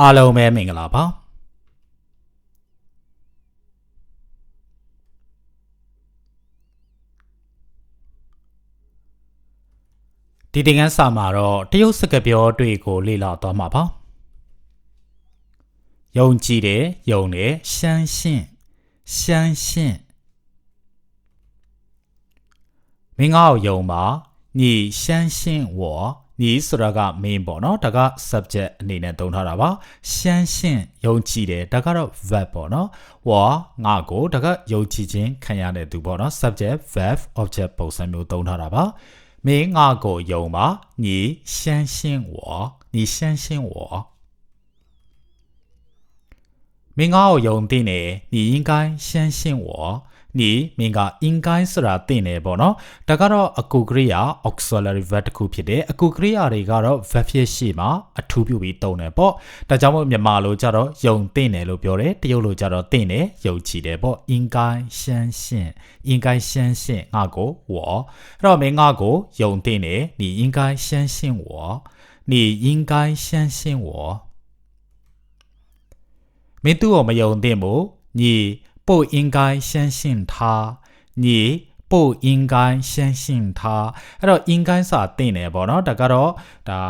အားလုံးပဲမင်္ဂလာပါဒီသင်ခန်းစာမှာတော့တရုတ်စကားပြောတွေကိုလေ့လာသွားမှာပါယုံကြည်တယ်ယုံတယ်相信相信မင်းငါ့ကိုယုံပါ你相信我 你ဆိုတာက main ပေါ့နော်ဒါက subject အနေနဲ့သုံးထားတာပါ相信ယုံကြည်တယ်ဒါကတော့ verb ပေါ့နော်我ငါကိုဒါကယုံကြည်ခြင်းခံရတဲ့သူပေါ့နော် subject verb object ပုံစံမျိုးသုံးထားတာပါမင်းငါကိုယုံပါ你相信我你相信我မင်းငါ့ကိုယုံတဲ့နေ你应该相信我 你မင်းက应该ဆိုတာသိနေပေါ့နော်ဒါကတော့အကူကရိယာ auxiliary verb တစ်ခုဖြစ်တယ်အကူကရိယာတွေကတော့ verb ဖြစ်ရှိမှာအထူးပြုပြီးသုံးတယ်ပေါ့ဒါကြောင့်မို့မြန်မာလိုကြတော့ယုံသိနေလို့ပြောတယ်တရုတ်လိုကြတော့သိနေယုံကြည်တယ်ပေါ့应该相信应该相信ငါကို我အဲ့တော့မင်းငါကိုယုံသိနေ你应该相信我你应该相信我မင်းသူ့ကိုမယုံသင့်ဘူး你 不应该相信他你不应该相信他အဲ့တော့应该စာသိနေပေါ့နော်ဒါကတော့ဒါ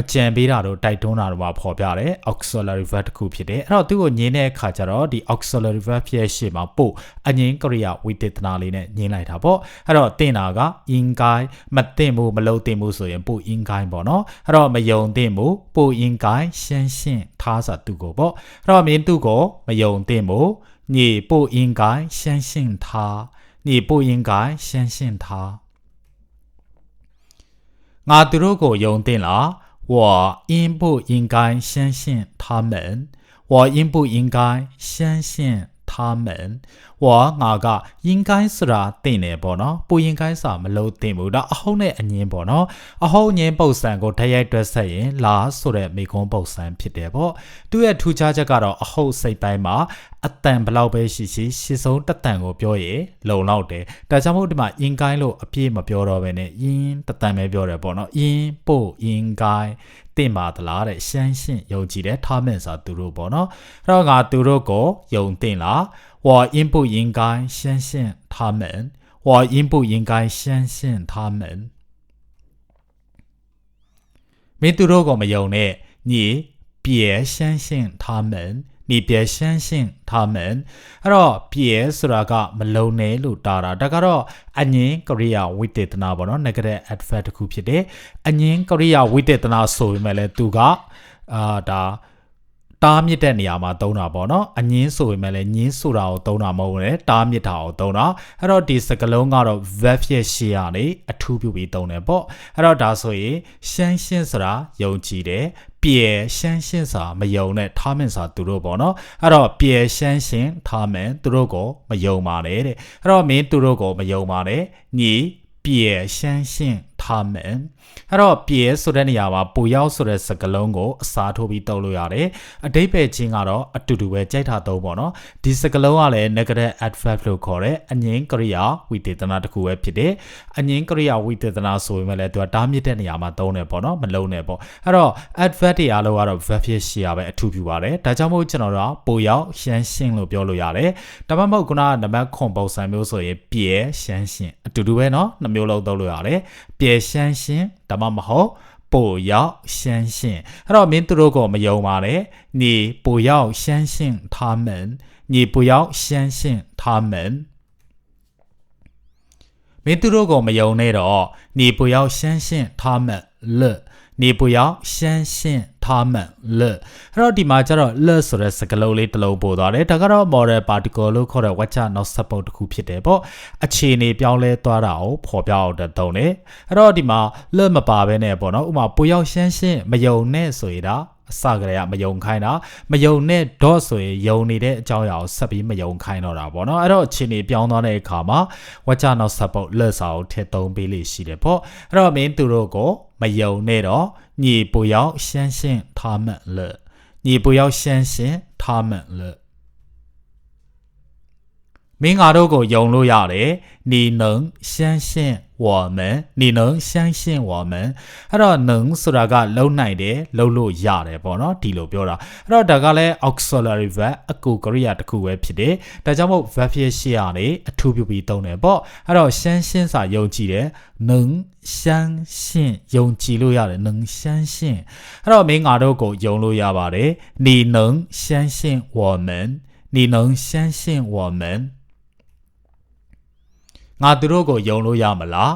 အကြံပေးတာတို့တိုက်တွန်းတာတို့မှာဖော်ပြတယ် auxiliary verb တစ်ခုဖြစ်တယ်အဲ့တော့သူ့ကိုညင်းတဲ့အခါကျတော့ဒီ auxiliary verb ဖြစ်ရှေ့မှာပို့အငင်းကရိယာဝိသေသနာလေးနဲ့ညင်းလိုက်တာပေါ့အဲ့တော့တင်တာက in guy မတင်ဘူးမလုံးတင်ဘူးဆိုရင်ပို့ in guy ပေါ့နော်အဲ့တော့မယုံတင်ဘူးပို့ in guy ရှင်းရှင်းထားစာသူ့ကိုပေါ့အဲ့တော့မင်းသူ့ကိုမယုံတင်ဘူး 你不应该相信他，你不应该相信他。阿德鲁古用定了，我应不应该相信他们？我应不应该相信他们？ ဝါငါကယင်ကိုင်းစရာတင့်တယ်ပေါ့နော်ပူယင်ကိုင်းစာမလို့တင့်ဘူးဒါအဟုတ်နဲ့အငင်းပေါ့နော်အဟုတ်ငင်းပုံစံကိုထရိုက်တွက်ဆက်ရင်လာဆိုတဲ့မိကုံးပုံစံဖြစ်တယ်ပေါ့သူ့ရဲ့ထူးခြားချက်ကတော့အဟုတ်စိတ်တိုင်းမှာအတန်ဘလောက်ပဲရှိရှိရှစ်ဆုံးတတန်ကိုပြောရင်လုံလောက်တယ်ဒါကြောင့်မို့ဒီမှာယင်ကိုင်းလို့အပြည့်မပြောတော့ဘဲနဲ့ယင်တတန်ပဲပြောတယ်ပေါ့နော်ယင်ပို့ယင်ကိုင်းတင့်ပါသလားတဲ့ရှမ်းရှင်းယုံကြည်တဲ့ထားမဲ့စာသူတို့ပေါ့နော်အဲ့တော့ငါသူတို့ကိုယုံတင့်လား 我应不应该相信他们我应不应该相信他们မင်းသူတို့ကိုမယုံနဲ့你别相信他们你别相信他们အဲ့တော့别ဆိုတာကမလုံနဲ့လို့တာတာဒါကတော့အငင်းကရိယာဝိသေသနာပေါ့နော် negative adverb တစ်ခုဖြစ်တယ်အငင်းကရိယာဝိသေသနာဆိုပေမဲ့လည်းသူကအာဒါ တားမြစ်တဲ့နေရာမှာသုံးတာပေါ့နော်အငင်းဆိုပေမဲ့လည်းငင်းဆိုတာကိုသုံးတာမဟုတ်ဘူးလေတားမြစ်တာကိုသုံးတာအဲ့တော့ဒီစကလုံးကတော့ verb ရဲ့ရှေ့ကနေအထူးပြုပြီးသုံးတယ်ပေါ့အဲ့တော့ဒါဆိုရင်ရှမ်းရှင်းဆိုတာယုံကြည်တယ်ပြေရှမ်းရှင်းစာမယုံနဲ့ထားမင်စာသူတို့ပေါ့နော်အဲ့တော့ပြေရှမ်းရှင်းထားမင်သူတို့ကိုမယုံပါနဲ့တဲ့အဲ့တော့မင်းသူတို့ကိုမယုံပါနဲ့ညီပြေရှမ်းရှင်း ထားမယ်အဲ့တော့ပြဲဆိုတဲ့နေရာမှာပူရောက်ဆိုတဲ့စကားလုံးကိုအစားထိုးပြီးတုပ်လို့ရတယ်အတိတ်ပဲချင်းကတော့အတူတူပဲကြိုက်တာသုံးပေါ့နော်ဒီစကားလုံးကလည်း negative adverb လို့ခေါ်တဲ့အငင်းကရိယာဝိသေသနာတစ်ခုပဲဖြစ်တယ်အငင်းကရိယာဝိသေသနာဆိုပေမဲ့လည်းသူကတားမြစ်တဲ့နေရာမှာသုံးတယ်ပေါ့နော်မလုံးနဲ့ပေါ့အဲ့တော့ adverb တွေအားလုံးကတော့ verb ဖြစ်ရှိရပဲအထူးပြုပါတယ်ဒါကြောင့်မို့ကျွန်တော်တို့ပူရောက်ရှမ်းရှင်းလို့ပြောလို့ရတယ်ဒါမှမဟုတ်ခုနကနံပါတ်9ပုံစံမျိုးဆိုရင်ပြဲရှမ်းရှင်းအတူတူပဲနော်နှမျိုးလုံးသုံးလို့ရတယ်ပြဲရှမ်းရှင်းဒါမှမဟုတ်ပိုရောက်相信အဲ့တော့မင်းတို့ကိုမယုံပါနဲ့你不要相信他们你不要相信他们မင်းတို့ကိုမယုံနဲ့တော့你不要相信他们了 你不要相信他们了အဲ့တော့ဒီမှာကျတော့ le ဆိုတဲ့စကားလုံးလေးတစ်လုံးပို့သွားတယ်ဒါကတော့ model particle လို့ခေါ်တဲ့ watch not support တစ်ခုဖြစ်တယ်ပေါ့အခြေအနေပြောင်းလဲသွားတာကိုဖော်ပြအောင်တဲ့တုံးတယ်အဲ့တော့ဒီမှာ le မပါဘဲနဲ့ပေါ့နော်ဥမာပူရောက်ရှင်းရှင်းမယုံနဲ့ဆိုရတာအစကတည်းကမယုံခိုင်းတာမယုံနဲ့ dot ဆိုရင်ယုံနေတဲ့အကြောင်းအရာကိုဆက်ပြီးမယုံခိုင်းတော့တာပေါ့နော်အဲ့တော့အခြေအနေပြောင်းသွားတဲ့အခါမှာ watch not support လက်စာကိုထည့်သုံးပေးလိမ့်ရှိတယ်ပေါ့အဲ့တော့မင်းသူတို့ကို မယုံနဲ့တော့你不要相信他们了你不要相信他们了မင်းငါတို့ကိုယုံလို့ရတယ်你能相信 我们你能相信我们အဲ့တော့能ဆိုတာကလုံနိုင်တယ်လုံလို့ရတယ်ပေါ့နော်ဒီလိုပြောတာအဲ့တော့ဒါကလည်း auxiliary verb အကူကရိယာတစ်ခုပဲဖြစ်တယ်ဒါကြောင့်မို့ verb ဖြစ်ရှေ့ကနေအထူးပြုပြီးသုံးတယ်ပေါ့အဲ့တော့ရှင်းရှင်းစာယုံကြည်တယ်能相信ယုံကြည်လို့ရတယ်能相信အဲ့တော့မင်းငါတို့ကိုယုံလို့ရပါတယ်你能相信我们你能相信我们 ငါသူတို့ကိုယုံလို့ရမလား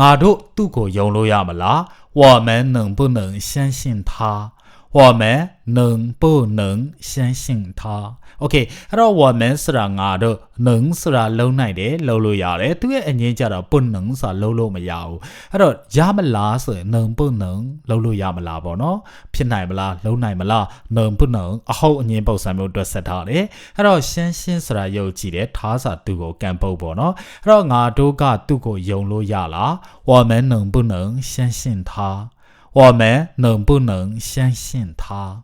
ငါတို့သူ့ကိုယုံလို့ရမလား我们能不能相信他 我们能不能相信他 Okay အဲ့တော့我们ဆိုတာငါတို့能ဆိုတာလုံးနိုင်တယ်လုံးလို့ရတယ်သူရဲ့အငင်းကြတော့不能ဆိုတာလုံးလို့မရဘူးအဲ့တော့ရမလားဆိုရင်能不能လုံးလို့ရမလားပေါ့နော်ဖြစ်နိုင်မလားလုံးနိုင်မလား能不能အဟုတ်အငင်းပုံစံမျိုးအတွက်ဆက်ထားတယ်အဲ့တော့ရှင်းရှင်းဆိုတာယုံကြည်တယ်ထားစာသူကိုကံပုတ်ပေါ့နော်အဲ့တော့ငါတို့ကသူ့ကိုယုံလို့ရလား我们能不能相信他 我们能不能相信他？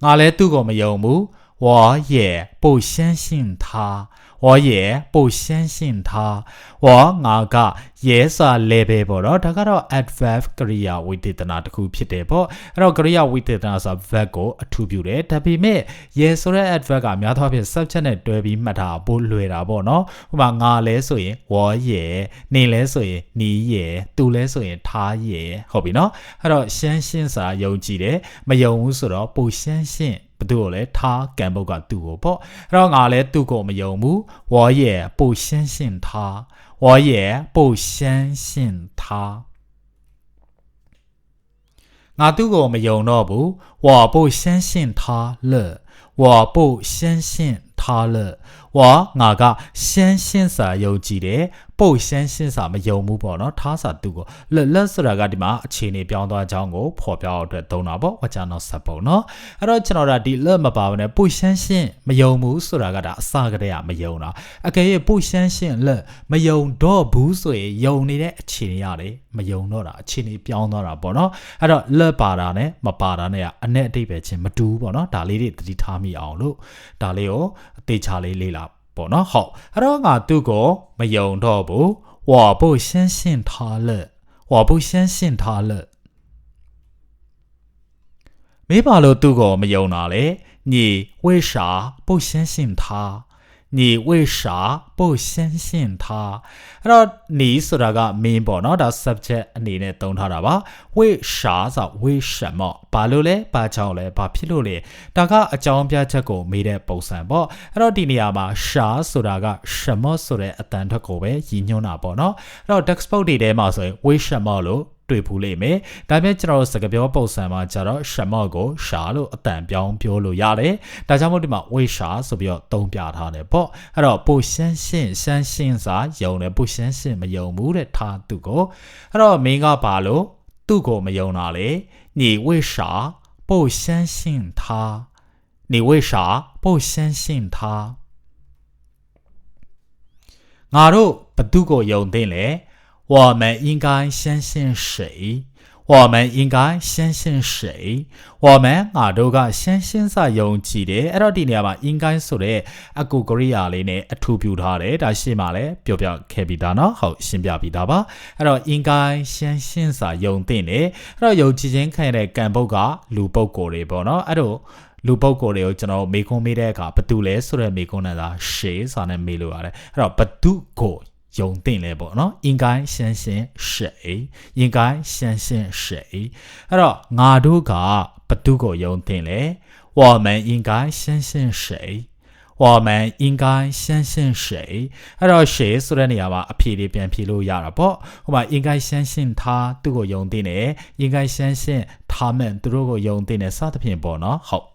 阿来对我们有目，我也不相信他，我也不相信他，我阿个。 ရဲစာ level ပေါ့နော်ဒါကတော့ adverb ကရိယာဝိသေသနာတစ်ခုဖြစ်တယ်ပေါ့အဲ့တော့ကရိယာဝိသေသနာဆို verb ကိုအထူးပြုတယ်ဒါပေမဲ့ရဲဆိုတဲ့ adverb ကများသောအားဖြင့် subject နဲ့တွဲပြီးမှတ်တာပိုလွယ်တာပေါ့နော်ဥပမာငါလဲဆိုရင်ဝေါ်ရဲနေလဲဆိုရင်နီးရဲသူလဲဆိုရင်ထားရဲဟုတ်ပြီနော်အဲ့တော့ရှမ်းရှင်းစာယုံကြည်တယ်မယုံဘူးဆိုတော့ပူရှမ်းရှင်းဘသူ့ကိုလဲထားကံဘုတ်ကသူ့ကိုပေါ့အဲ့တော့ငါလဲသူ့ကိုမယုံဘူးဝေါ်ရဲပူရှမ်းရှင်းထား 我也不相信他，那对我们有那不？我不相信他了，我不相信他了。 ဟောငါကရှမ်းရှင်းစာယုံကြည်တယ်ပုတ်ရှမ်းရှင်းစာမယုံဘူးပေါ့နော်ထားစာသူ့ကိုလက်လက်ဆိုတာကဒီမှာအခြေအနေပြောင်းသွားကြောင်းကိုဖော်ပြအောင်အတွက်သုံးတာပေါ့ဝါကျနော်စပ်ပုံနော်အဲ့တော့ကျွန်တော်တို့ဒီလက်မပါဘူးနဲ့ပုတ်ရှမ်းရှင်းမယုံဘူးဆိုတာကဒါအစကတည်းကမယုံတာအကယ်၍ပုတ်ရှမ်းရှင်းလက်မယုံတော့ဘူးဆိုရင်ယုံနေတဲ့အခြေအနေရတယ်မယုံတော့တာအခြေအနေပြောင်းသွားတာပေါ့နော်အဲ့တော့လက်ပါတာနဲ့မပါတာနဲ့ကအ내အတိတ်ပဲချင်းမတူဘူးပေါ့နော်ဒါလေးတွေသတိထားမိအောင်လို့ဒါလေးကို အသေးချာလေးလေးလာပေါ့နော်ဟုတ်အဲ့တော့ငါသူ့ကိုမယုံတော့ဘူးဝါဖို့ရှင်းရှင်းထားလက်ဝါဖို့ရှင်းရှင်းထားလက်မေးပါလို့သူ့ကိုမယုံတာလေညီဝိရှာဖို့ရှင်းရှင်းထား 你为啥不相信他အဲ့တော့你ဆိုတာက main ပေါ့နော်ဒါ subject အနေနဲ့သုံးထားတာပါ为啥ဆို为什么ဘာလို့လဲဘာကြောင့်လဲဘာဖြစ်လို့လဲဒါကအကြောင်းပြချက်ကိုမေးတဲ့ပုံစံပေါ့အဲ့တော့ဒီနေရာမှာရှာဆိုတာက什么ဆိုတဲ့အတန်ထွက်ကိုပဲရည်ညွှန်းတာပေါ့နော်အဲ့တော့ textbook တွေထဲမှာဆိုရင်为什么လို့ တွေ့ဘူးလိမ့်မယ်။ဒါပေမဲ့ကျွန်တော်တို့စကားပြောပုံစံမှာကျတော့ရှမော့ကိုရှာလို့အတန်ပြောင်းပြောလို့ရတယ်။ဒါကြောင့်မို့ဒီမှာဝေရှာဆိုပြီးတော့သုံးပြထားတယ်ပေါ့။အဲ့တော့ပိုရှင်းရှင်းရှင်းရှင်းစာယုံတယ်ပိုရှင်းရှင်းမယုံဘူးတဲ့ထားသူကိုအဲ့တော့မင်းကဘာလို့သူ့ကိုမယုံတာလဲ။你为啥不相信他？你为啥不相信他？ငါတို့ဘသူကိုယုံသိလဲ 我们应该相信谁？我们应该相信谁？我们ငါတို့ကရှင်းရှင်းစယုံကြည်တယ်အဲ့တော့ဒီနေရာမှာအင်ကိုင်းဆိုတဲ့အကူကရိယာလေးနဲ့အထူးပြုထားတယ်ဒါရှင်းပါလေပြောပြခဲ့ပြီးသားနော်ဟုတ်ရှင်းပြပြီးသားပါအဲ့တော့အင်ကိုင်းရှင်းရှင်းစယုံတင်တယ်အဲ့တော့ယုံကြည်ခြင်းခံရတဲ့ကံပုတ်ကလူပုတ်ကိုယ်တွေပေါ့နော်အဲ့တော့လူပုတ်ကိုယ်တွေကိုကျွန်တော်မေခွန်းမေးတဲ့အခါဘသူလဲဆိုတဲ့မေခွန်းနဲ့သာရှေးစာနဲ့မေးလို့ရတယ်အဲ့တော့ဘသူကို ယုံသင့်လဲပေါ့နော်အင်ကိုင်းရှန်ရှန်ရှေအင်ကိုင်းရှန်ရှန်ရှေအဲ့တော့ငါတို့ကဘသူကိုယုံသင့်လဲဝါမန်အင်ကိုင်းရှန်ရှန်ရှေဝါမန်အင်ကိုင်းရှန်ရှန်ရှေအဲ့တော့ရှေဆိုတဲ့နေရာမှာအဖြေလေးပြန်ဖြေလို့ရတာပေါ့ဟိုမှာအင်ကိုင်းရှန်ရှန်သာသူကိုယုံသင့်တယ်အင်ကိုင်းရှန်ရှန်他们သူတို့ကိုယုံသင့်တယ်စသဖြင့်ပေါ့နော်ဟုတ်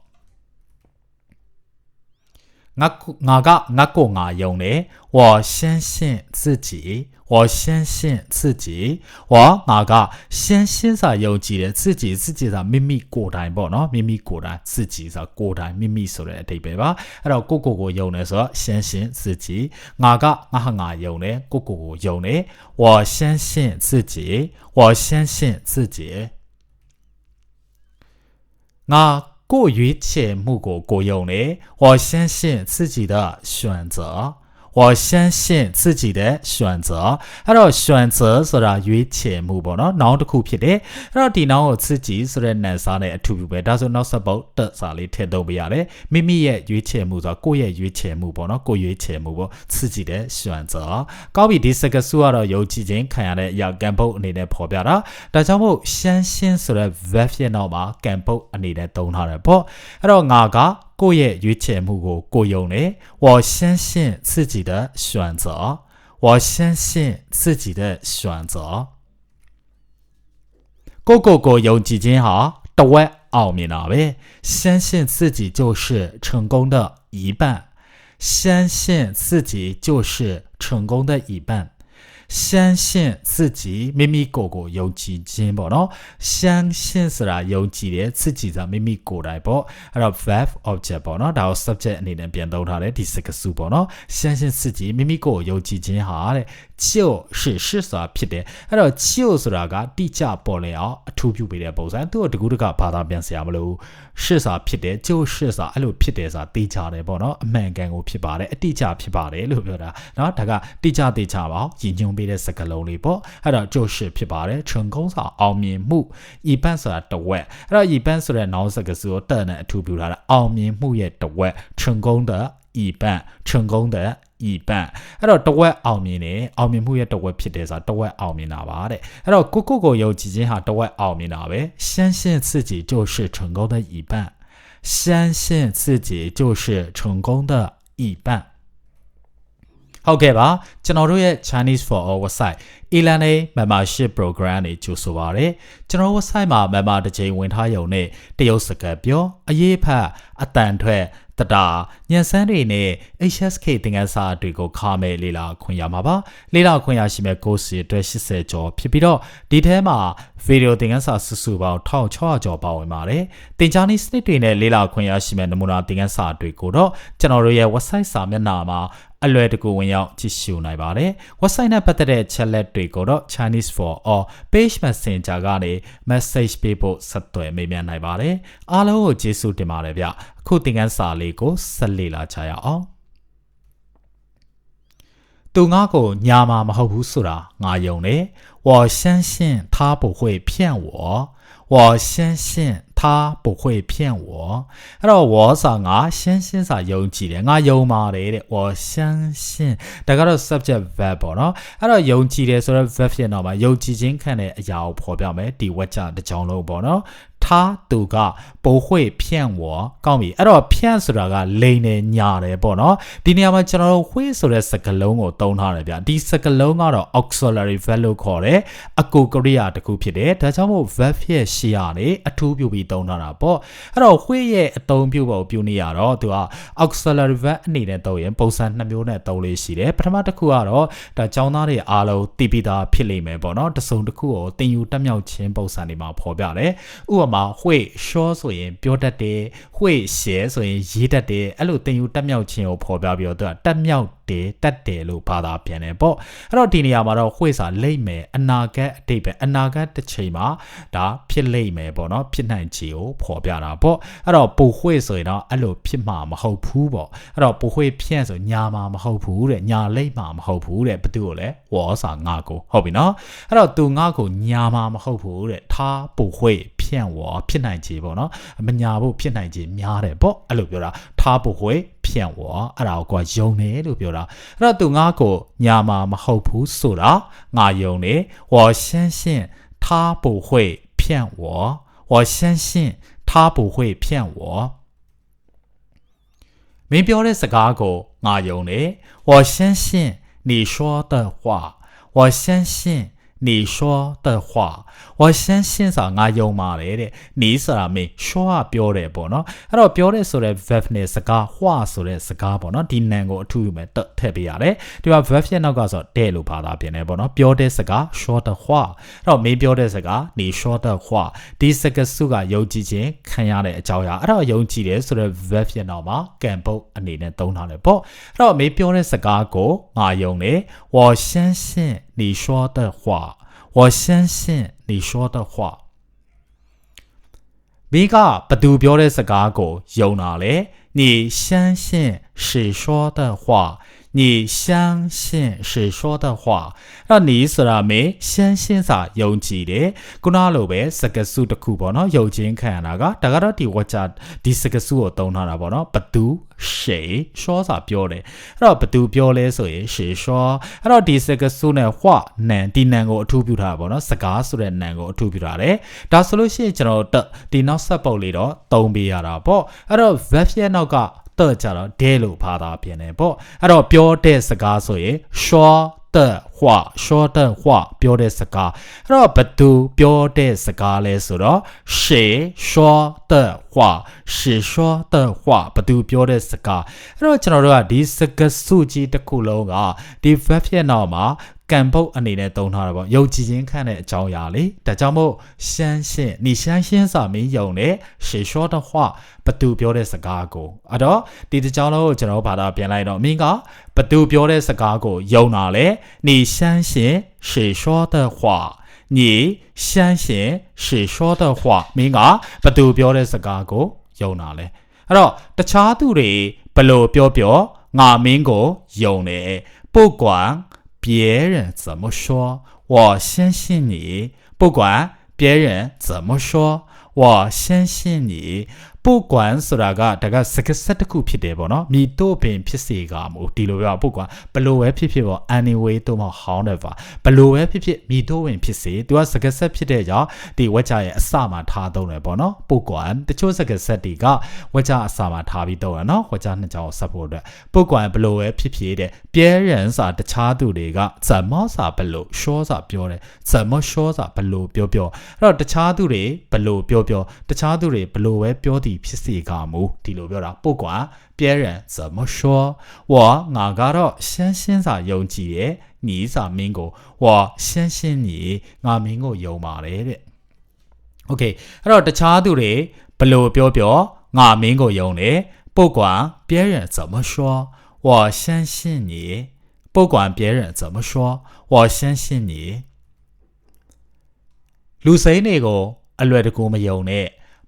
ငါငါကငါကိုငါယုံတယ်我相信自己我相信自己我ငါက相信စာယုံကြည်တယ်自己自己စာမိမိကိုယ်တိုင်ပေါ့နော်မိမိကိုယ်တိုင်自己စာကိုယ်တိုင်မိမိဆိုတဲ့အဓိပ္ပာယ်ပါအဲ့တော့ကိုကိုကိုယုံတယ်ဆိုတော့相信自己ငါကငါဟာငါယုံတယ်ကိုကိုကိုယုံတယ်我相信自己我相信自己ငါ 过于羡慕过过用呢？我相信自己的选择。我 我相信自己的选择အဲ့တော့选择ဆိုတာရွေးချယ်မှုပေါ့နော်နောင်တစ်ခုဖြစ်တယ်အဲ့တော့ဒီနောင်ကို自己ဆိုတဲ့နာစားနဲ့အထူးပြုပဲဒါဆိုနောက်ဆက်ပုတ်တက်စာလေးထည့်သုံးပေးရတယ်မိမိရဲ့ရွေးချယ်မှုဆိုတာကိုယ့်ရဲ့ရွေးချယ်မှုပေါ့နော်ကိုယ်ရွေးချယ်မှုပေါ့自己的选择ကောင်းပြီဒီစကားစုကတော့ယုံကြည်ခြင်းခံရတဲ့အရာကံပုတ်အနေနဲ့ဖော်ပြတာဒါကြောင့်မို့ရှမ်းရှင်းဆိုတဲ့ verb ရဲ့နောက်မှာကံပုတ်အနေနဲ့သုံးထားတယ်ပေါ့အဲ့တော့ငါက 故业与节目够雇佣呢？我相信自己的选择。我相信自己的选择。各个国有基金行都位奥秘那位？相信自己就是成功的一半。相信自己就是成功的一半。相信自己မိမိကိုယ်ကိုယုံကြည်ခြင်းပေါ့နော်相信ဆိုတာယုံကြည်တယ်自己ဆိုတာမိမိကိုယ်တိုင်ပေါ့အဲ့တော့ verb object ပေါ့နော်ဒါကို subject အနေနဲ့ပြန်သုံးထားတယ်ဒီစကားစုပေါ့နော်相信自己မိမိကိုယ်ကိုယုံကြည်ခြင်းဟာတဲ့ 就是是ဆိုတာဖြစ်တယ်အဲ့တော့就ဆိုတာကတိကျပေါ်လည်အောင်အထူးပြုပေးတဲ့ပုံစံသူ့ကိုတကူတကဘာသာပြန်ဆရာမလို့是ဆိုတာဖြစ်တယ်就是ဆိုတာအဲ့လိုဖြစ်တယ်ဆိုတာသိကြတယ်ပေါ့နော်အမှန်ကန်ကိုဖြစ်ပါတယ်အတိအကျဖြစ်ပါတယ်လို့ပြောတာเนาะဒါကတိကျသိကြပါအောင်ရည်ညွှန်းပေးတဲ့စကားလုံးလေးပေါ့အဲ့တော့就是ဖြစ်ပါတယ်成功ဆိုတာအောင်မြင်မှု一般ဆိုတာတဝက်အဲ့တော့一般ဆိုတဲ့နောက်စကားစုကိုတက်နဲ့အထူးပြုထားတာအောင်မြင်မှုရဲ့တဝက်成功的一半成功的 一半အဲ့တော့တဝက်အောင်မြင်တယ်အောင်မြင်မှုရဲ့တဝက်ဖြစ်တယ်ဆိုတာတဝက်အောင်မြင်တာပါတဲ့အဲ့တော့ကိုကိုကိုယုံကြည်ခြင်းဟာတဝက်အောင်မြင်တာပဲ相信自己就是成功的一半相信自己就是成功的一半ဟုတ်ကဲ့ပါကျွန်တော်တို့ရဲ့ Chinese for All website e-learning membership program တွေကြိုဆိုပါရစေကျွန်တော် website မှာ member တစ်ချိန်ဝင်ထားရုံနဲ့တရုတ်စကားပြောအရေးဖတ်အတန်ထွက် တတာညံစမ်းတွေနဲ့ HSK သင်ခန်းစာတွေကိုခါမဲ့လေ့လာခွင့်ရမှာပါလေ့လာခွင့်ရရှိမဲ့ course တွေအတွက်80ကျော်ဖြစ်ပြီးတော့ဒီထဲမှာ video သင်ခန်းစာစုစုပေါင်း1600ကျော်ပါဝင်ပါတယ်သင်ကြားနည်းစနစ်တွေနဲ့လေ့လာခွင့်ရရှိမဲ့နမူနာသင်ခန်းစာတွေကိုတော့ကျွန်တော်တို့ရဲ့ website စာမျက်နှာမှာအလွယ်တကူဝင်ရောက်ကြည့်ရှုနိုင်ပါတယ်။ website နဲ့ပတ်သက်တဲ့ chat လက်တွေကိုတော့ Chinese for all page messenger ကနေ message ပေးဖို့ဆက်သွယ်မေးမြန်းနိုင်ပါတယ်။အားလုံးကိုကျေးဇူးတင်ပါတယ်ဗျ။အ ခုသင်ခန်းစာလေးကိုဆက်လေ့လာကြရအောင်။သူငါ့ကိုညာမှာမဟုတ်ဘူးဆိုတာငါယုံတယ်။我相信他不会骗我。我相信他不会骗我အဲ့တော့我စာငါရှင်းရှင်းစာယုံကြည်တယ်ငါယုံပါတယ်တဲ့我相信ဒါကတော့ subject verb ပေါ့နော်အဲ့တော့ယုံကြည်တယ်ဆိုတော့ verb ဖြစ်တော့မှာယုံကြည်ခြင်းခံတဲ့အရာကိုဖော်ပြမယ်ဒီဝက်ကြတစ်ကြောင်းလုံးပေါ့နော် 他သူကဘိုးခွေဖြန့်ဝေါ်ကောင်းပြီအဲ့တော့ဖြန့်ဆိုတာကလိန်နဲ့ညာတယ်ပေါ့နော်ဒီနေရာမှာကျွန်တော်တို့ခွေဆိုတဲ့စကလုံးကိုသုံးထားတယ်ဗျဒီစကလုံးကတော့ auxiliary verb လို့ခေါ်တယ်အကူကရိယာတစ်ခုဖြစ်တယ်ဒါကြောင့်မို့ verb ရဲ့ရှေ့ရတယ်အထူးပြုပြီးသုံးထားတာပေါ့အဲ့တော့ခွေရဲ့အသုံးပြုပုံပြုနေရတော့သူက auxiliary verb အနေနဲ့သုံးရင်ပုံစံ2မျိုးနဲ့သုံးလို့ရှိတယ်ပထမတစ်ခုကတော့ဒါចောင်းသားတွေအားလုံးတည်ပြီးသားဖြစ်လိမ့်မယ်ပေါ့နော်တစုံတစ်ခုကိုတင်ယူတက်မြောက်ခြင်းပုံစံတွေမှာဖော်ပြတယ်ဥပတော်မှာဟွေရှောဆိုရင်ပြောတတ်တယ်ဟွေရှဲဆိုရင်ရေးတတ်တယ်အဲ့လိုသင်ယူတက်မြောက်ခြင်းကိုဖော်ပြပြီးတော့သူကတက်မြောက်တယ်တတ်တယ်လို့ဘာသာပြန်တယ်ပေါ့အဲ့တော့ဒီနေရာမှာတော့ဟွေစာလိမ့်မယ်အနာဂတ်အတိတ်ပဲအနာဂတ်တစ်ချိန်မှာဒါဖြစ်လိမ့်မယ်ပေါ့နော်ဖြစ်နိုင်ခြေကိုဖော်ပြတာပေါ့အဲ့တော့ပူဟွေဆိုရင်တော့အဲ့လိုဖြစ်မှာမဟုတ်ဘူးပေါ့အဲ့တော့ပူဟွေဖြန့်ဆိုညာမှာမဟုတ်ဘူးတဲ့ညာလိမ့်မှာမဟုတ်ဘူးတဲ့ဘသူ့ကိုလဲဝေါ်စာငါကိုဟုတ်ပြီနော်အဲ့တော့သူငါကိုညာမှာမဟုတ်ဘူးတဲ့ထားပူဟွေ 会骗我ဖြစ်နိုင်ခြေပေါ့နော်မညာဖို့ဖြစ်နိုင်ခြေများတယ်ပေါ့အဲ့လိုပြောတာ他不会骗我အဲ့ဒါကိုကယုံတယ်လို့ပြောတာအဲ့တော့သူငါကိုညာမှာမဟုတ်ဘူးဆိုတာငါယုံတယ်我相信他不会骗我我相信他不会骗我မင်းပြောတဲ့စကားကိုငါယုံတယ်我相信你说的话我相信 你说的话我相信ဆိုတာငါယုံပါတယ်တဲ့你ဆိုတာမင်း说ကပြောတယ်ပေါ့နော်အဲ့တော့ပြောတဲ့ဆိုတဲ့ verb နဲ့စကား话ဆိုတဲ့စကားပေါ့နော်ဒီနံကိုအထူးယူမယ်ထည့်ပေးရတယ်ဒီမှာ verb ရဲ့နောက်ကဆိုတဲ့လို့ဘာသာပြင်တယ်ပေါ့နော်ပြောတဲ့စကား说的话အဲ့တော့မင်းပြောတဲ့စကား你说的话ဒီစကားစုကယုံကြည်ခြင်းခံရတဲ့အကြောင်းအရာအဲ့တော့ယုံကြည်တယ်ဆိုတဲ့ verb ရဲ့နောက်မှာကံပုတ်အနေနဲ့သုံးထားတယ်ပေါ့အဲ့တော့မင်းပြောတဲ့စကားကိုငါယုံတယ်我相信 你说的话我相信你说的话မိကဘသူပြောတဲ့စကားကိုယုံတာလေ 你相信是说的话你相信是说的话အဲ့တော့你ဆိုတာမေ相信စာယုံကြည်တယ်ခုနလိုပဲစကားစုတစ်ခုပေါ့နော်ယုံခြင်းခံရတာကဒါကတော့ဒီဝါချဒီစကားစုကိုသုံးထားတာပေါ့နော်ဘသူရှေရှောစာပြောတယ်အဲ့တော့ဘသူပြောလဲဆိုရင်ရှေရှောအဲ့တော့ဒီစကားစုနဲ့ဟွနန်ဒီနန်ကိုအထူးပြုထားတာပေါ့နော်စကားဆိုတဲ့နန်ကိုအထူးပြုထားတယ်ဒါဆိုလို့ရှိရင်ကျွန်တော်ဒီနောက်ဆက်ပုတ်လေးတော့သုံးပေးရတာပေါ့အဲ့တော့ verb ရဲ့နော က်ကတဲ့ကြတော့ဒဲလို့ဘာသာပြန်တယ်ပေါ့အဲ့တော့ပြောတဲ့စကားဆိုရင် short တဲ့ဟွာ short တဲ့ဟွာပြောတဲ့စကားအဲ့တော့ဘသူပြောတဲ့စကားလဲဆိုတော့ she short တဲ့ဟွာ she short တဲ့ဟွာဘသူပြောတဲ့စကားအဲ့တော့ကျွန်တော်တို့ကဒီစကားစုကြီးတစ်ခုလုံးကဒီ verb ရဲ့နောက်မှာ ကံပုတ်အနေနဲ့သုံးထားတာပေါ့ယုံကြည်ခြင်းခံတဲ့အကြောင်းအရာလေဒါကြောင့်မို့相信你相信စာမင်းယုံတယ်谁说的话ဘသူပြောတဲ့စကားကိုအဲ့တော့ဒီတစ်ကြောင်းလုံးကိုကျွန်တော်ဘာသာပြန်လိုက်တော့မင်းကဘသူပြောတဲ့စကားကိုယုံတာလေ你相信谁说的话你相信谁说的话မင်းကဘသူပြောတဲ့စကားကိုယုံတာလေအဲ့တော့တခြားသူတွေဘလို့ပြောပြောငါမင်းကိုယုံတယ်不管 别人怎么说，我相信你。不管别人怎么说，我相信你。不管ဆိုတာကဒါကစကဆက်တစ်ခုဖြစ်တယ်ပေါ့နော်မိတို့ပင်ဖြစ်စေကမို့ဒီလိုပြောပုကွာဘလို့ပဲဖြစ်ဖြစ်ပေါ့ anyway တို့မဟောင်းတယ်ပါဘလို့ပဲဖြစ်ဖြစ်မိတို့ဝင်ဖြစ်စေသူကစကဆက်ဖြစ်တဲ့ကြောင့်ဒီဝက်ကြရဲ့အစမှာထားသုံးတယ်ပေါ့နော်ပုကွာတချို့စကဆက်တွေကဝက်ကြအစမှာထားပြီးသုံးရနော်ဝက်ကြနှစ်ကြောင်းဆက်ဖို့အတွက်ပုကွာဘလို့ပဲဖြစ်ဖြစ်တဲ့ပြဲရန်စာတခြားသူတွေကဇမောစာဘလို့ရှောစာပြောတယ်ဇမောရှောစာဘလို့ပြောပြောအဲ့တော့တခြားသူတွေဘလို့ပြောပြောတခြားသူတွေဘလို့ပဲပြောသည်ဖြစ်စေကမူဒီလိုပြောတာပို့ကွာ别人怎么说我ငါကတော့ရှင်းရှင်းစာယုံကြည်တယ်ညီစာမင်းကိုဝါရှင်းရှင်းညီငါမင်းကိုယုံပါတယ်တဲ့ Okay အဲ့တော့တခြားသူတွေဘလို့ပြောပြောငါမင်းကိုယုံတယ်ပို့ကွာ别人怎么说我相信你不管别人怎么说，我相信你。လူစိမ့်တွေကိုအလွယ်တကူမယုံနဲ့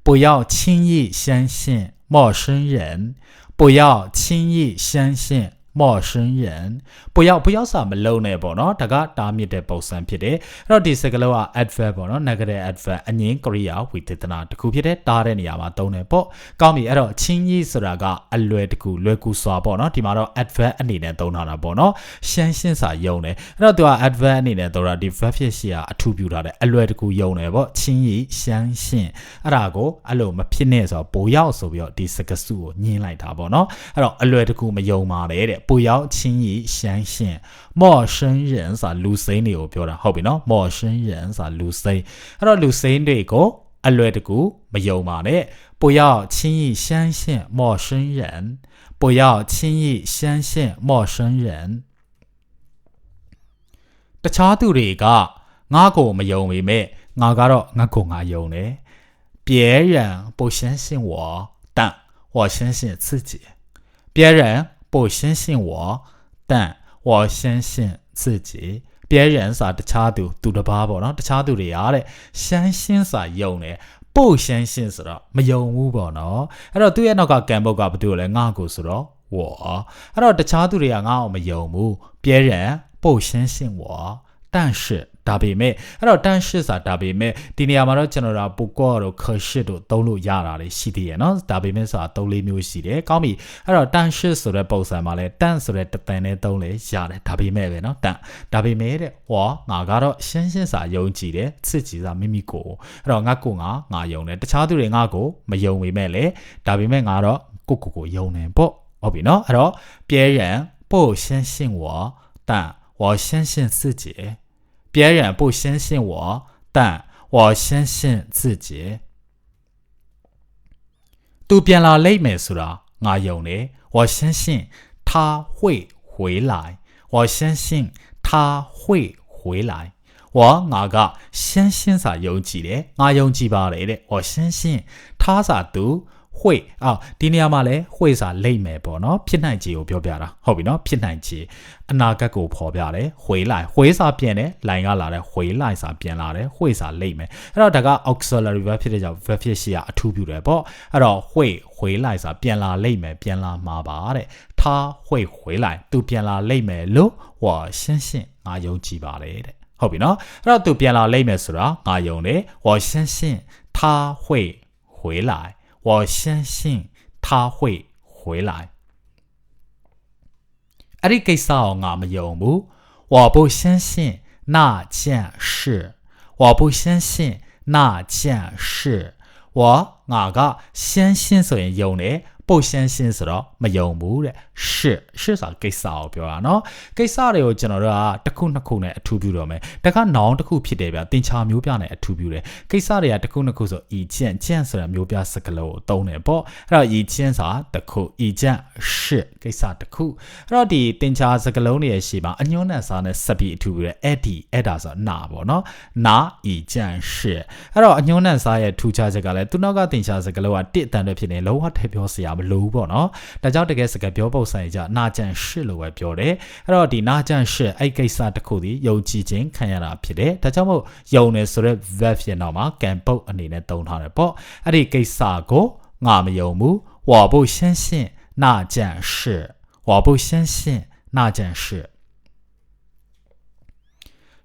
不要轻易相信陌生人，不要轻易相信 陌生人不要不要စာမလုံးနဲ့ပေါ့နော်ဒါကတားမြစ်တဲ့ပုံစံဖြစ်တယ်အဲ့တော့ဒီစကားလုံးက adverb ပေါ့နော် negative adverb အငင်းကရိယာဝိသေသနာတစ်ခုဖြစ်တဲ့တားတဲ့နေရာမှာသုံးတယ်ပေါ့ကောင်းပြီအဲ့တော့ချင်းကြီးဆိုတာကအလွယ်တကူလွယ်ကူစွာပေါ့နော်ဒီမှာတော့ adverb အနေနဲ့သုံးထားတာပေါ့နော်ရှင်းရှင်းစာယုံတယ်အဲ့တော့သူက adverb အနေနဲ့သုံးတာဒီ verb ဖြစ်ရှိရာအထူးပြုထားတယ်အလွယ်တကူယုံတယ်ပေါ့ချင်းကြီးရှမ်းရှင်းအဲ့ဒါကိုအဲ့လိုမဖြစ်နဲ့ဆိုတော့ပိုရောက်ဆိုပြီးတော့ဒီစကားစုကိုညင်းလိုက်တာပေါ့နော်အဲ့တော့အလွယ်တကူမယုံပါနဲ့တဲ့ 不要轻易相信陌生人စာလူစိမ်းတွေကိုပြောတာဟုတ်ပြီနော်陌生人စာလူစိမ်းအဲ့တော့လူစိမ်းတွေကိုအလွယ်တကူမယုံပါနဲ့不要轻易相信陌生人不要轻易相信陌生人တခြားသူတွေကငါ့ကိုမယုံပေမဲ့ငါကတော့ငါ့ကိုငါယုံတယ်别人不相信我但我相信自己别人 不相信我，但我相信自己。别人စာတခြားသူသူတစ်ပါးပေါ့နော်တခြားသူတွေရတဲ့相信စာယုံတယ်不相信ဆိုတော့မယုံဘူးပေါ့နော်အဲ့တော့သူ့ရဲ့နောက်ကကံပုတ်ကဘာတူလဲငါ့ကိုဆိုတော့我အဲ့တော့တခြားသူတွေကငါ့ကိုမယုံဘူး别人不相信我但是 ဒါပေမဲ့အဲ့တော့ tan ရှစ်စာဒါပေမဲ့ဒီနေရာမှာတော့ကျွန်တော်တို့ပိုကောတော့ cos ရှစ်တို့သုံးလို့ရတာလေးရှိသေးရနော်ဒါပေမဲ့ဆိုတာသုံးလေးမျိုးရှိတယ်ကောင်းပြီအဲ့တော့ tan ရှစ်ဆိုတဲ့ပုံစံမှာလဲ tan ဆိုတဲ့တသင်နဲ့သုံးလဲရတယ်ဒါပေမဲ့ပဲနော် tan ဒါပေမဲ့တဲ့ဟောငါကတော့ရှင်းရှင်းစာယုံကြည်တယ်စစ်ကြည်စာမိမိကိုအဲ့တော့ငါကိုငါငါယုံတယ်တခြားသူတွေငါကိုမယုံပေမဲ့လဲဒါပေမဲ့ငါတော့ကိုကိုကိုယုံတယ်ပေါ့ဟုတ်ပြီနော်အဲ့တော့别人不相信我但我相信自己别人不相信我，但我相信自己。သူပြန်လာလိမ့်မယ်ဆိုတာငါယုံတယ်我相信他会回来我相信他会回来我ငါက相信စာယုံကြည်တယ်ငါယုံကြည်ပါတယ်တဲ့我相信他စာသူ 会အော်ဒီနေရာမှာလဲ会စာလိမ့်မယ်ပေါ့နော်ဖြစ်နိုင်ခြေကိုပြောပြတာဟုတ်ပြီနော်ဖြစ်နိုင်ခြေအနာဂတ်ကိုဖော်ပြတယ်回来回စာပြန်တယ် line ကလာတယ်回来စာပြန်လာတယ်会စာလိမ့်မယ်အဲ့တော့ဒါက auxiliary verb ဖြစ်တဲ့ကြောင့် verb ဖြစ်ရှိရအထူးပြုတယ်ပေါ့အဲ့တော့会回来စာပြန်လာလိမ့်မယ်ပြန်လာမှာပါတဲ့他会回来သူပြန်လာလိမ့်မယ်လို့我相信ငါယုံကြည်ပါတယ်တဲ့ဟုတ်ပြီနော်အဲ့တော့သူပြန်လာလိမ့်မယ်ဆိုတာငါယုံတယ်我相信他会回来 我相信他会回来အဲ့ဒီကိစ္စကိုငါမယုံဘူး我不相信那件事我不相信那件事我ငါက相信ဆိုရင်ယုံတယ်ပုတ်ရှင်းရှင်းဆိုတော့မယုံဘူးတဲ့ ရှစ်ရှစ်ဆိုတာကိစ္စကိုပြောတာเนาะကိစ္စတွေကိုကျွန်တော်တို့ကတစ်ခုနှစ်ခုနဲ့အထူးပြုတော့မယ်တခါနောင်တစ်ခုဖြစ်တယ်ဗျတင်ချာမျိုးပြနဲ့အထူးပြုတယ်ကိစ္စတွေကတစ်ခုနှစ်ခုဆိုဤကျင့်ကျင့်ဆိုတာမျိုးပြစကလုံးကိုသုံးတယ်ပေါ့အဲ့တော့ဤကျင့်ဆိုတာတစ်ခုဤကျင့်ရှစ်ကိစ္စတစ်ခုအဲ့တော့ဒီတင်ချာစကလုံးတွေရှိမှာအညွှန်းနဲ့စားနဲ့ဆက်ပြီးအထူးပြုတယ်အဲ့ဒီအဲ့ဒါဆိုတာနာပေါ့เนาะနာဤကျင့်ရှစ်အဲ့တော့အညွှန်းနဲ့စားရဲ့ထူခြားချက်ကလည်းသူနောက်ကတင်ချာစကလုံးကတစ်တန်တွေဖြစ်နေလုံးဝထည့်ပြောစရာမလိုဘူးပေါ့နော်ဒါကြောင့်တကယ်စကားပြောပုံ ဆိုင်ကြနာကြံရှစ်လို့ပဲပြောတယ်အဲ့တော့ဒီနာကြံရှစ်အဲ့ကိစ္စတစ်ခုဒီယုံကြည်ခြင်းခံရတာဖြစ်တယ်ဒါကြောင့်မို့ယုံနေဆိုတဲ့ verb ဖြစ်တော့မှာ can ပုတ်အနေနဲ့သုံးထားတယ်ပေါ့အဲ့ဒီကိစ္စကိုငါမယုံဘူး我不相信那件事我不相信那件事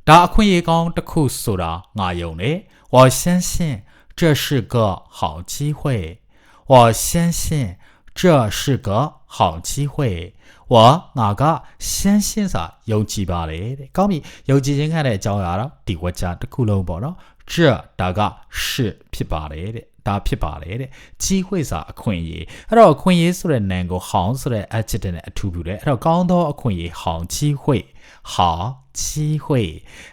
ဒါအခွင့်အရေးကောင်းတစ်ခုဆိုတာငါယုံတယ်我相信这是个好机会我相信这是个 好机会我ငါက相信စာယုံကြည်ပါတယ်တဲ့ကောင်းပြီယုံကြည်ခြင်းခံတဲ့အကြောင်းအရာတော့ဒီဝါကြတစ်ခုလုံးပေါ့နော်这ဒါက是ဖြစ်ပါတယ်တဲ့ဒါဖြစ်ပါတယ်တဲ့ကြီးခွေစာအခွင့်အရေးအဲ့တော့အခွင့်အရေးဆိုတဲ့နာမ်ကိုဟောင်းဆိုတဲ့ adjective နဲ့အထူးပြုတယ်အဲ့တော့ကောင်းသောအခွင့်အရေးဟောင်းကြီးခွေ 好机会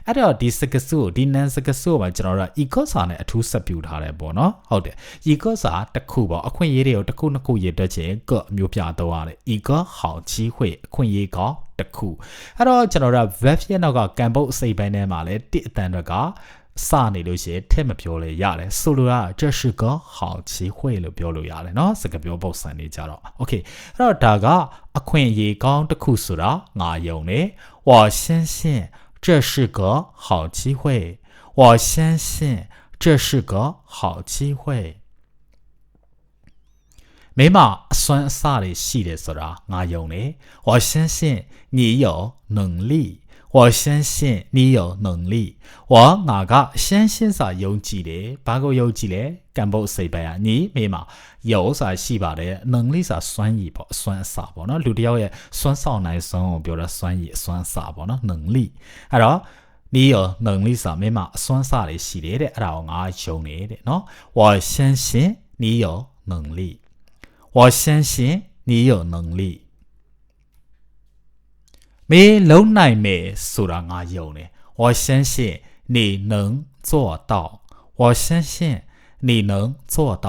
အဲ့တော့ဒီစကားစုဒီနန်စကားစုမှာကျွန်တော်တို့ eco စာနဲ့အထူးဆက်ပြထားတယ်ပေါ့နော်ဟုတ်တယ် eco စာတစ်ခုပေါ့အခွင့်အရေးတွေကိုတစ်ခုနှစ်ခုရည်တွက်ခြင်းကအမျိုးပြတော့ရတယ် eco 好机会အခွင့်အရေးကောတစ်ခုအဲ့တော့ကျွန်တော်တို့ verb ရဲ့နောက်ကကံပုတ်အစိပ်ပိုင်းထဲမှာလဲတိအတန်တွေကစနေလို့ရှိရင်ထက်မပြောလဲရတယ်ဆိုလိုတာ这是个好机会လို့ပြောလို့ရတယ်เนาะစကားပြောပုံစံနေကြတော့ okay အဲ့တော့ဒါက အခွင့်အရေးကောင်းတစ်ခုဆိုတာငါယုံနေ我相信这是个好机会我相信这是个好机会မိမအစွမ်းအစတွေရှိတယ်ဆိုတာငါယုံနေ我相信你有能力 我相信你有能力。我哪个相信啥有几嘞？八个有几嘞？干部谁白啊？你没嘛？有啥戏吧的？能力啥算一不？算啥不呢？六条也算少男生，比如说算一算啥不呢？能力，哎咯。你有能力啥没嘛？算啥的系列的，然后我用你的喏。我相信你有能力，我相信你有能力。 မေးလုံးနိုင်မယ်ဆိုတာငါယုံတယ်我相信你能做到我相信你能做到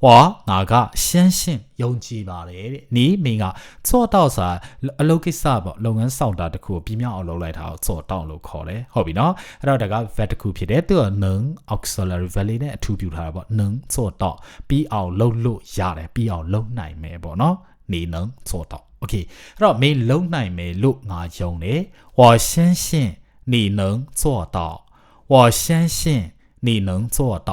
我ငါက相信ယုံကြည်ပါတယ်တဲ့你မင်းက做到ဆိုတာအလုပ်ကိစ္စပေါ့လုပ်ငန်းဆောင်တာတခုကိုပြင်းပြအောင်လုပ်လိုက်တာကို做到လို့ခေါ်တယ်ဟုတ်ပြီနော်အဲ့တော့ဒါက verb တခုဖြစ်တယ်သူက能 auxiliary verb လေးနဲ့အထူးပြုထားတာပေါ့能做到ပြီးအောင်လုပ်လို့ရတယ်ပြီးအောင်လုပ်နိုင်မယ်ပေါ့နော်你能做到 OK အဲ့တော့မင်းလုံနိုင်မယ်လို့ငါယုံတယ်我相信你能做到我相信你能做到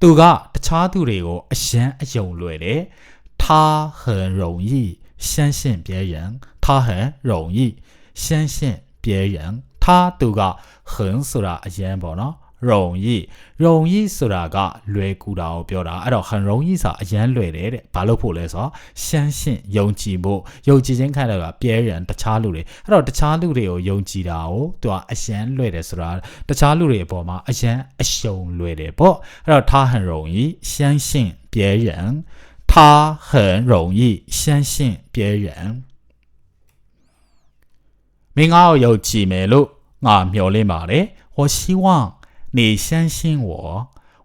သူကတခြားသူတွေကိုအယံအယုံလွယ်တယ်他很容易相信别人他很容易相信别人他သူက很ဆိုတာအယံပေါ့နော် 容易容易ဆိုတာကလွယ်ကူတာကိုပြောတာအဲ့တော့很容易ဆိုတာအရန်လွယ်တယ်တဲ့ဘာလို့ဖို့လဲဆိုတော့相信ယုံကြည်ဖို့ယုံကြည်ခြင်းခံတဲ့က别人တခြားလူတွေအဲ့တော့တခြားလူတွေကိုယုံကြည်တာကိုသူကအရန်လွယ်တယ်ဆိုတာတခြားလူတွေအပေါ်မှာအရန်အရှုံလွယ်တယ်ပေါ့အဲ့တော့他很容易相信别人他很容易相信别人မင်းငါ့ကိုယုံကြည်မယ်လို့ငါမျှော်လင့်ပါတယ်我希望 你相信我，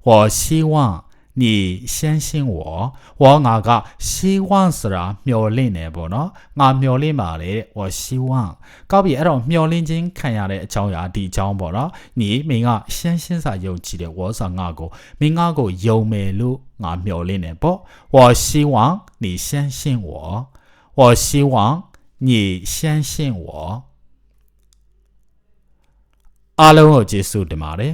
我希望 你相信我我ငါက希望ဆိုတာမျှော်လင့်နေပေါ့နော်ငါမျှော်လင့်ပါလေ我希望ကောက်ပြီအဲ့တော့မျှော်လင့်ခြင်းခံရတဲ့အကြောင်းအရာဒီအကြောင်းပေါ့နော်你မင်းက相信စာယုံကြည်တယ်我ဆိုငါကိုမင်းငါကိုယုံမယ်လို့ငါမျှော်လင့်နေပေါ့我希望你相信我我希望你相信我အားလုံးကိုကျေးဇူးတင်ပါတယ်